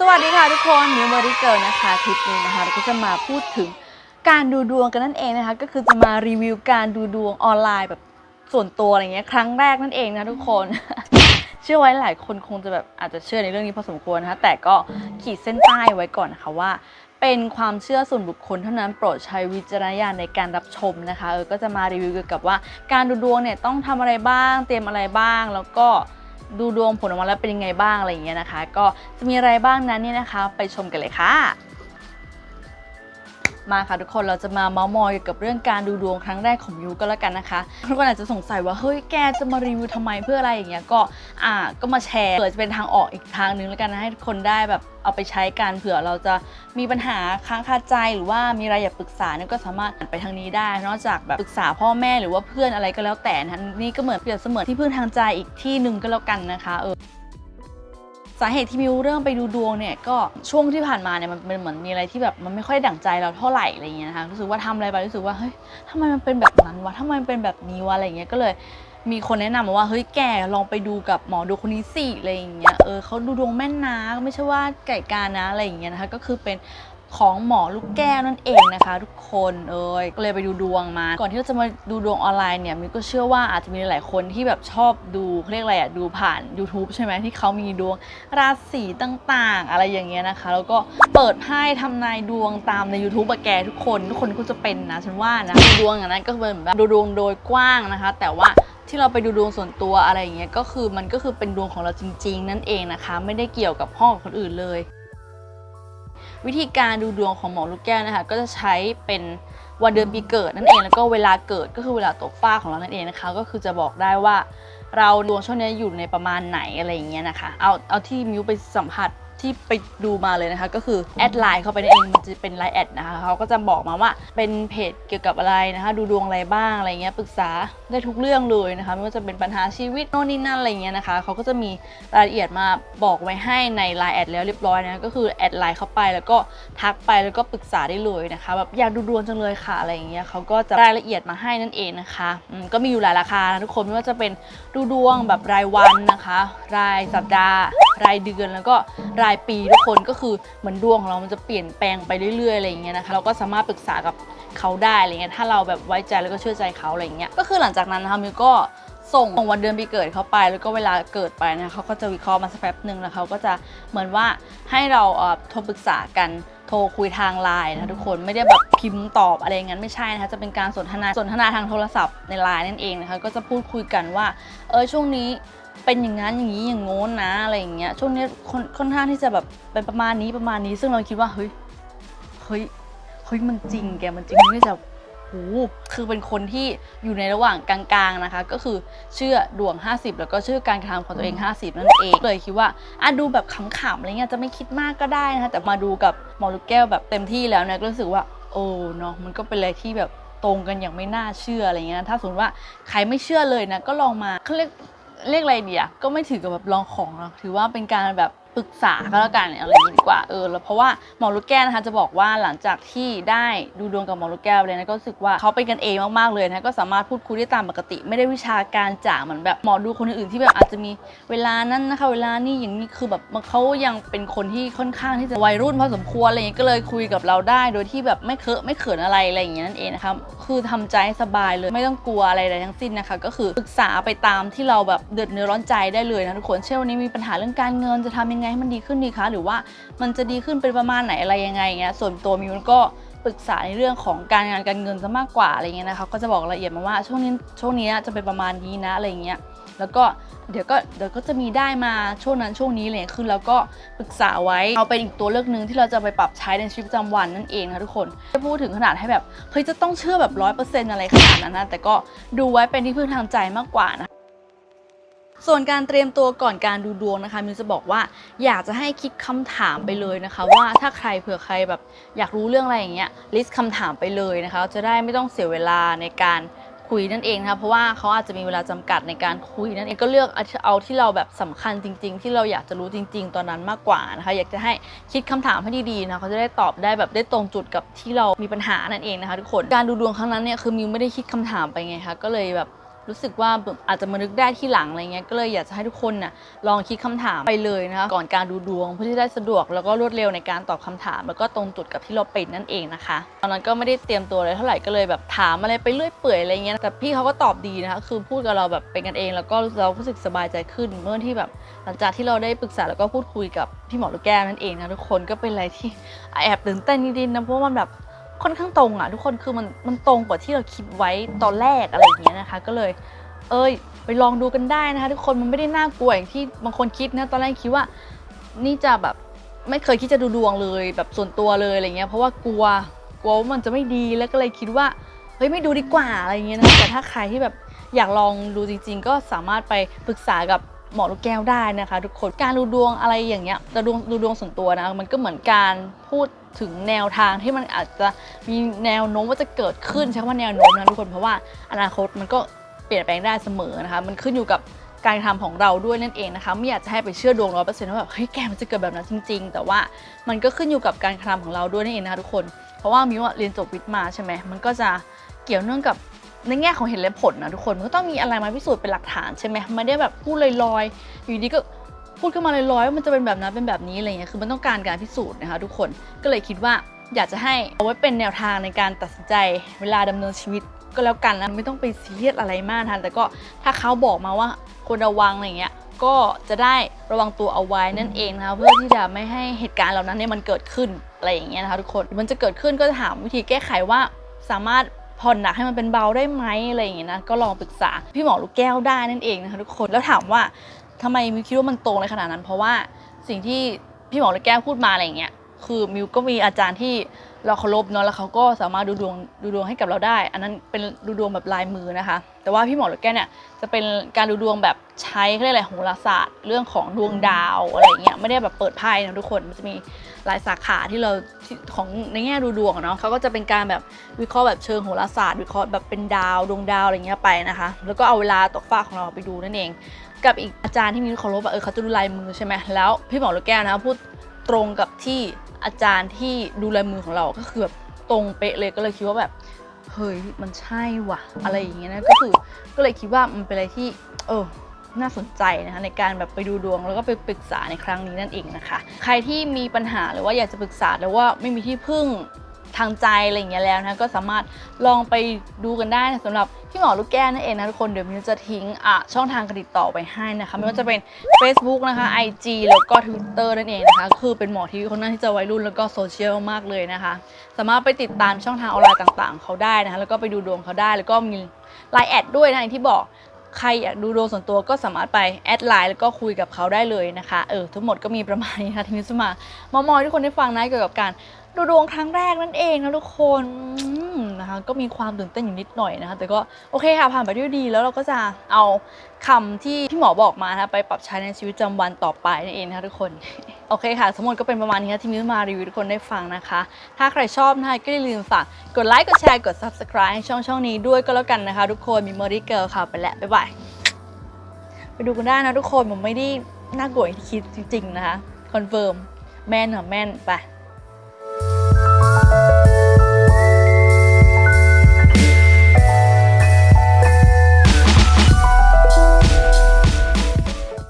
สวัสดีค่ะทุกคนมิวเมอรี่เกิลนะคะคลิปนี้นะคะเราก็จะมาพูดถึงการดูดวงกันนั่นเองนะคะก็คือจะมารีวิวการดูดวงออนไลน์แบบส่วนตัวอะไรเงี้ยครั้งแรกนั่นเองนะทุกคน เชื่อไว้หลายคนคงจะแบบอาจจะเชื่อในเรื่องนี้พอสมควรนะคะแต่ก็ขีดเส้นใต้ไว้ก่อนนะคะว่า เป็นความเชื่อส่วนบุคคลเท่านั้นโปรดใช้วิจารณญาณในการรับชมนะคะเออก็จะมารีวิวเกี่ยวกับว่า การดูดวงเนี่ยต้องทำอะไรบ้าง เตรียมอะไรบ้างแล้วก็ ดูดวงผลออกมาแล้วเป็นยังไงบ้างอะไรอย่างเงี้ยนะคะ ก็จะมีอะไรบ้างนั้นเนี่ยนะคะ ไปชมกันเลยค่ะ มาค่ะทุกคนเราจะมาเมาส์มอยเกี่ยวกับเรื่องการดูดวงครั้งแรกของมิวก็แล้วกันนะคะทุกคนอาจจะสงสัยว่าเฮ้ยแกจะมารีวิวทำไมเพื่ออะไรอย่างเงี้ยก็อ่าก็มาแชร์เผื่อจะเป็นทางออกอีกทางนึงแล้วกันนะให้ทุกคนได้แบบเอาไปใช้กันเผื่อเราจะมีปัญหาค้างคาใจหรือว่ามีอะไรอยากปรึกษาเนี่ยก็สามารถหันไปทางนี้ได้ นอกจากแบบปรึกษาพ่อแม่หรือว่าเพื่อนอะไรก็แล้วแต่นะนี่ก็เหมือนเปรียบเสมือนที่พึ่งทางใจอีกที่หนึ่งก็แล้วกันนะคะเออ สาเหตุที่มิวเริ่มไปดูดวงเนี่ยก็ช่วงที่ผ่านมาเนี่ยมันเป็นเหมือนมีอะไรที่แบบมันไม่ค่อยดั่งใจเราเท่าไหร่อะไรเงี้ยนะคะรู้สึกว่าทำอะไรไปรู้สึกว่าเฮ้ยทำไมมันเป็นแบบนั้นวะทำไมมันเป็นแบบนี้วะอะไรเงี้ยก็เลยมีคนแนะนำมาว่าเฮ้ยแกลองไปดูกับหมอดูคนนี้สิอะไรอย่างเงี้ยเออเขาดูดวงแม่นนะไม่ใช่ว่าไก่การนะอะไรอย่างเงี้ยนะคะก็คือเป็น ของหมอลูกแก้วนั่นเองนะคะ ทุกคนเอยก็เลยไปดูดวงมา ก่อนที่เราจะมาดูดวงออนไลน์เนี่ยมิวก็เชื่อว่าอาจจะมีหลายคนที่แบบชอบดูเรียกอะไรอะดูผ่าน YouTube ใช่ไหมที่เขามีดวงราศีต่างๆ อะไรอย่างเงี้ยนะคะ แล้วก็เปิดไพ่ทำนายดวงตามใน YouTube อะแกทุกคนทุกคนก็จะเป็นนะฉันว่านะดวงอย่างนั้นก็เป็นแบบดูดวงโดยกว้างนะคะ แต่ว่าที่เราไปดูดวงส่วนตัวอะไรอย่างเงี้ยก็คือมันก็คือเป็นดวงของเราจริง ๆ นั่นเองนะคะ ไม่ได้เกี่ยวกับห้องของคนอื่นเลย วิธีการดูดวงของหมอลูกแก้วนะคะ ก็จะใช้เป็นวันเดือนปีเกิดนั่นเองแล้วก็เวลาเกิดก็คือเวลาตกฟ้าของเรานั่นเองนะคะ ก็คือจะบอกได้ว่า เราดวงช่วงนี้อยู่ในประมาณไหนอะไรอย่างเงี้ยนะคะ เอาเอาที่มิวไปสัมผัส ที่ไปดูมาเลยนะคะ ก็คือแอดไลน์เข้าไปนั่นเองมันจะเป็นไลน์แอดนะคะเขาก็จะบอกมาว่าเป็นเพจเกี่ยวกับอะไรนะคะ ดูดวงอะไรบ้างอะไรเงี้ยปรึกษาได้ทุกเรื่องเลยนะคะ ไม่ว่าจะเป็นปัญหาชีวิตโน่นนี่นั่นอะไรเงี้ยนะคะเขาก็จะมีรายละเอียดมาบอกไว้ให้ในไลน์แอดแล้วเรียบร้อยนะก็คือแอดไลน์เข้าไปแล้วก็ทักไปแล้วก็ปรึกษาได้เลยนะคะแบบอยากดูดวงจังเลยค่ะอะไรอย่างเงี้ยเขาก็จะรายละเอียดมาให้นั่นเองนะคะอืมก็มีอยู่หลายราคานะทุกคนไม่ว่าจะเป็นดูดวงแบบรายวันนะคะ รายสัปดาห์ รายเดือนแล้วก็รายปีทุกคนก็คือเหมือนดวงของเรามันจะเปลี่ยนแปลงไปเรื่อยๆอะไรอย่างเงี้ยนะคะเราก็สามารถปรึกษากับเขาได้อะไรเงี้ยถ้าเราแบบไว้ใจแล้วก็เชื่อใจเขาอะไรเงี้ยก็คือหลังจากนั้นนะคะมิวก็ส่งวันเดือนปีเกิดเขาไป แล้วก็เวลาเกิดไปนะคะเขาก็จะวิเคราะห์มาสักแป๊บหนึ่งแล้วเขาก็จะเหมือนว่าให้เราเอ่อโทรปรึกษากันโทรคุยทางไลน์นะทุกคนไม่ได้แบบพิมพ์ตอบอะไรอย่างนั้นไม่ใช่นะคะจะเป็นการสนทนาสนทนาทางโทรศัพท์ในไลน์นั่นเองนะคะก็จะพูดคุยกันว่าเออช่วงนี้ เป็นอย่างนั้นอย่างนี้อย่างโน้นนะอะไรอย่างเงี้ยช่วงนี้ค่อนค่อนข้างที่จะแบบเป็นประมาณนี้ประมาณนี้ซึ่งเราคิดว่าเฮ้ยเฮ้ยเฮ้ยมันจริงแกมันจริงที่จะโหคือเป็นคนที่อยู่ในระหว่างกลางๆนะคะ ก็คือเชื่อดวง 50 แล้วก็เชื่อการกระทำของตัวเอง 50 นั่นเองเลยคิดว่าอะดูแบบขำๆอะไรเงี้ยจะไม่คิดมากก็ได้นะคะแต่มาดูกับหมอลูกแก้วแบบเต็มที่แล้วเนี่ยก็รู้สึกว่าโอ้เนาะมันก็เป็นอะไรที่แบบตรงกันอย่างไม่น่าเชื่ออะไรเงี้ยถ้าสมมติว่าใครไม่เชื่อเลยนะก็ลองมาเขาเรียก เรียกอะไรเดียก็ไม่ถือกับแบบลองของหรอกถือว่าเป็นการแบบ ปรึกษาก็แล้วกันอะไรอย่างนี้ดีกว่าเออแล้วเพราะว่าหมอลูกแก้วนะคะจะบอกว่าหลังจากที่ได้ดูดวงกับหมอลูกแก้วเลยนะก็รู้สึกว่าเขาเป็นกันเองมากๆเลยนะก็สามารถพูดคุยได้ตามปกติ ไม่ได้วิชาการจ๋าเหมือนแบบหมอดูคนอื่นๆที่แบบอาจจะมีเวลานั้นนะคะ เวลานี่อย่างนี้คือแบบเขายังเป็นคนที่ค่อนข้างที่จะวัยรุ่นพอสมควรอะไรอย่างนี้ก็เลยคุยกับเราได้ โดยที่แบบไม่เคอะไม่เขินอะไรอะไรอย่างเงี้ยนั่นเองนะคะคือทำใจสบายเลยไม่ต้องกลัวอะไรใดทั้งสิ้นนะคะ ก็คือปรึกษาไปตามที่เราแบบเดือดเนื้อร้อนใจได้เลยนะทุกคนเช่นวันนี้มีปัญหาเรื่องการเงินจะทำยังไงให้มันดีขึ้นดีคะ หรือว่ามันจะดีขึ้นเป็นประมาณไหนอะไรยังไงเงี้ยส่วนตัวมิวก็ปรึกษาในเรื่องของการงานการเงินซะมากกว่าอะไรเงี้ยนะคะก็จะบอกละเอียดมาว่าช่วงนี้ช่วงนี้จะเป็นประมาณนี้นะอะไรเงี้ยแล้วก็เดี๋ยวก็เดี๋ยวก็จะมีได้มาช่วงนั้นช่วงนี้เลยขึ้นแล้วก็ปรึกษาไว้เอาเป็นอีกตัวเลือกหนึ่งที่เราจะไปปรับใช้ในชีวิตประจำวันนั่นเองนะทุกคนไม่พูดถึงขนาดให้แบบเฮ้ยจะต้องเชื่อแบบร้อยเปอร์เซ็นต์อะไรขนาดนั้นนะแต่ก็ดูไว้เป็นที่พึ่งทางใจมากกว่านะ ส่วนการเตรียมตัวก่อนการดูดวงนะคะมิวจะบอกว่าอยากจะให้คิดคำถามไปเลยนะคะ ว่าถ้าใครเผื่อใครแบบอยากรู้เรื่องอะไรอย่างเงี้ยลิสต์คำถามไปเลยนะคะ จะได้ไม่ต้องเสียเวลาในการคุยนั่นเองนะคะเพราะว่าเขาอาจจะมีเวลาจำกัดในการคุยนั่นเองก็เลือกเอาที่เราแบบสำคัญจริง ๆ ที่เราอยากจะรู้จริง ๆ ตอนนั้นมากกว่านะคะ อยากจะให้คิดคำถามให้ดีๆนะเขาจะได้ตอบได้แบบได้ตรงจุดกับที่เรามีปัญหานั่นเองนะคะทุกคนการดูดวงครั้งนั้นเนี่ยคือมิวไม่ได้คิดคำถามไปไงคะก็เลยแบบ รู้สึกว่าแบบอาจจะมานึกได้ที่หลังอะไรเงี้ยก็เลยอยากจะให้ทุกคนน่ะลองคิดคำถามไปเลยนะคะก่อนการดูดวงเพื่อที่ได้สะดวกแล้วก็รวดเร็วในการตอบคำถาม แล้วก็ตรงจุดกับที่เราเป็นนั่นเองนะคะ ตอนนั้นก็ไม่ได้เตรียมตัวเลยเท่าไหร่ก็เลยแบบถามอะไรไปเรื่อยเปื่อยอะไรเงี้ยแต่พี่เขาก็ตอบดีนะคะคือพูดกับเราแบบเป็นกันเอง แล้วก็เรารู้สึกสบายใจขึ้นเมื่อที่แบบหลังจากที่เราได้ปรึกษาแล้วก็พูดคุยกับพี่หมอลูกแก้วนั่นเองนะทุกคนก็เป็นอะไรที่แอบตื่นเต้นนิดๆนะเพราะว่ามันแบบ ค่อนข้างตรงอะทุกคนคือมันมันตรงกว่าที่เราคิดไว้ตอนแรกอะไรอย่างเงี้ยนะคะ ก็เลย เอ้ย ไปลองดูกันได้นะคะ ทุกคนมันไม่ได้น่ากลัวอย่างที่บางคนคิดนะตอนแรกคิดว่า นี่จะแบบไม่เคยคิดจะดูดวงเลย แบบส่วนตัวเลยอะไรเงี้ยเพราะว่ากลัวกลัวว่ามันจะไม่ดีแล้วก็เลยคิดว่าเฮ้ยไม่ดูดีกว่าอะไรเงี้ยนะคะแต่ถ้าใครที่แบบอยากลองดูจริง ๆ ก็สามารถไปปรึกษากับหมอลูกแก้วได้นะคะ ทุกคนการดูดวงอะไรอย่างเงี้ยแต่ดวงดูดวงส่วนตัวนะมันก็เหมือนการพูด ถึงแนวทางที่มันอาจจะมีแนวโน้มว่าจะเกิดขึ้นใช้คำว่าแนวโน้มนะทุกคนเพราะว่าอนาคตมันก็เปลี่ยนแปลงได้เสมอนะคะ มันขึ้นอยู่กับการกระทำของเราด้วยนั่นเองนะคะไม่อยากจะให้ไปเชื่อดวงร้อยเปอร์เซ็นต์ว่าแบบเฮ้ยแกมันจะเกิดแบบนั้นจริง ๆ แต่ว่ามันก็ขึ้นอยู่กับการกระทำของเราด้วยนั่นเองนะคะทุกคน เพราะว่ามิวอะเรียนจบวิทย์มาใช่ไหมมันก็จะเกี่ยวเนื่องกับในแง่ของเห็นและผลนะทุกคนมันก็ต้องมีอะไรมาพิสูจน์เป็นหลักฐานใช่ไหมไม่ได้แบบพูดลอยๆอยู่ดีก็ พูดขึ้นมาลอยๆว่ามันจะเป็นแบบนั้นเป็นแบบนี้อะไรเงี้ยคือมันต้องการการพิสูจน์นะคะทุกคนก็เลยคิดว่าอยากจะให้เอาไว้เป็นแนวทางในการตัดสินใจเวลาดำเนินชีวิตก็แล้วกันนะไม่ต้องไปซีเรียสอะไรมากทันแต่ก็ถ้าเขาบอกมาว่าควรระวังอะไรเงี้ยก็จะได้ระวังตัวเอาไว้นั่นเองนะคะเพื่อที่จะไม่ให้เหตุการณ์เหล่านั้นเนี่ยมันเกิดขึ้นอะไรอย่างเงี้ยนะคะทุกคนมันจะเกิดขึ้นก็จะถามวิธีแก้ไขว่าสามารถผ่อนหนักให้มันเป็นเบาได้ไหมอะไรอย่างเงี้ยนะก็ลองปรึกษาพี่หมอลูกแก้วได้นั่นเองนะคะทุกคนแล้วถามว่า ทำไมมิวคิดว่ามันตรงในขนาดนั้น เพราะว่าสิ่งที่พี่หมอลูกแก้วพูดมาอะไรอย่างเงี้ยคือมิวก็มีอาจารย์ที่เราเคารพเนาะแล้วเขาก็สามารถดูดวงดูดวงให้กับเราได้ อันนั้นเป็นดูดวงแบบลายมือนะคะ แต่ว่าพี่หมอลูกแก้วเนี่ยจะเป็นการดูดวงแบบใช้เขาเรียกอะไรโหราศาสตร์ เรื่องของดวงดาวอะไรเงี้ยไม่ได้แบบเปิดไพ่นะทุกคนมันจะมีหลายสาขาที่เราของในแง่ดูดวงเนาะเขาก็จะเป็นการแบบวิเคราะห์แบบเชิงโหราศาสตร์ วิเคราะห์แบบเป็นดาวดวงดาวอะไรเงี้ยไปนะคะ แล้วก็เอาเวลาตกฟ้าของเราไปดูนั่นเอง กับอีกอาจารย์ที่มีเคารพอะเออเขาจะดูลายมือใช่ไหมแล้วพี่หมอลูกแก้วนะพูดตรงกับที่อาจารย์ที่ดูลายมือของเราก็คือแบบตรงเป๊ะเลยก็เลยคิดว่าแบบเฮ้ยมันใช่ว่ะอะไรอย่างเงี้ยนะก็คือก็เลยคิดว่ามันเป็นอะไรที่ เออน่าสนใจนะคะในการแบบไปดูดวงแล้วก็ไปปรึกษาในครั้งนี้นั่นเองนะคะ ใครที่มีปัญหาหรือว่าอยากจะปรึกษาหรือว่าไม่มีที่พึ่ง ทางใจอะไรอย่างเงี้ยแล้วนะก็สามารถลองไปดูกันได้นะสำหรับพี่หมอลูกแก้วนั่นเองนะทุกคนเดี๋ยวมิวจะทิ้งอะช่องทางการติดต่อไปให้นะคะไม่ว่าจะเป็น Facebook นะคะ IG แล้วก็ Twitter นั่นเองนะคะคือเป็นหมอที่ค่อนข้าที่จะวัยรุ่นแล้วก็โซเชียลมากเลยนะคะ สามารถไปติดตามช่องทางออนไลน์ต่างๆ เขาได้นะคะแล้วก็ไปดูดวงเขาได้แล้วก็มีไลน์แอดด้วยนะอย่างที่บอกใครอยากดูดวงส่วนตัวก็สามารถไปแอดไลน์แล้วก็คุยกับเขาได้เลยนะคะ เออทั้งหมดก็มีประมาณนี้ค่ะที่มิวจะมามามอยทุกคนได้ฟังนะเกี่ยวกับการ ดูดวงครั้งแรกนั่นเองนะทุกคนนะคะก็มีความตื่นเต้นอยู่นิดหน่อยนะคะแต่ก็โอเคค่ะผ่านไปด้วยดีแล้วเราก็จะเอาคำที่พี่หมอบอกมานะคะไปปรับใช้ในชีวิตประจำวันต่อไปนั่นเองนะคะทุกคนโอเคค่ะทั้งหมดก็เป็นประมาณนี้ค่ะที่มิ้วมารีวิวทุกคนได้ฟังนะคะ ถ้าใครชอบนะคะก็อย่าลืมฝากกดไลค์กดแชร์กด subscribe ช่องช่องนี้ด้วยก็แล้วกันนะคะ ทุกคนมีมอรี่เกิลค่ะไปแล้วบ๊ายบายไปดูกันได้นะทุกคนผมไม่ได้น่ากลัวอย่างที่คิดจริงๆนะคะคอนเฟิร์มแม่นค่ะแม่นไป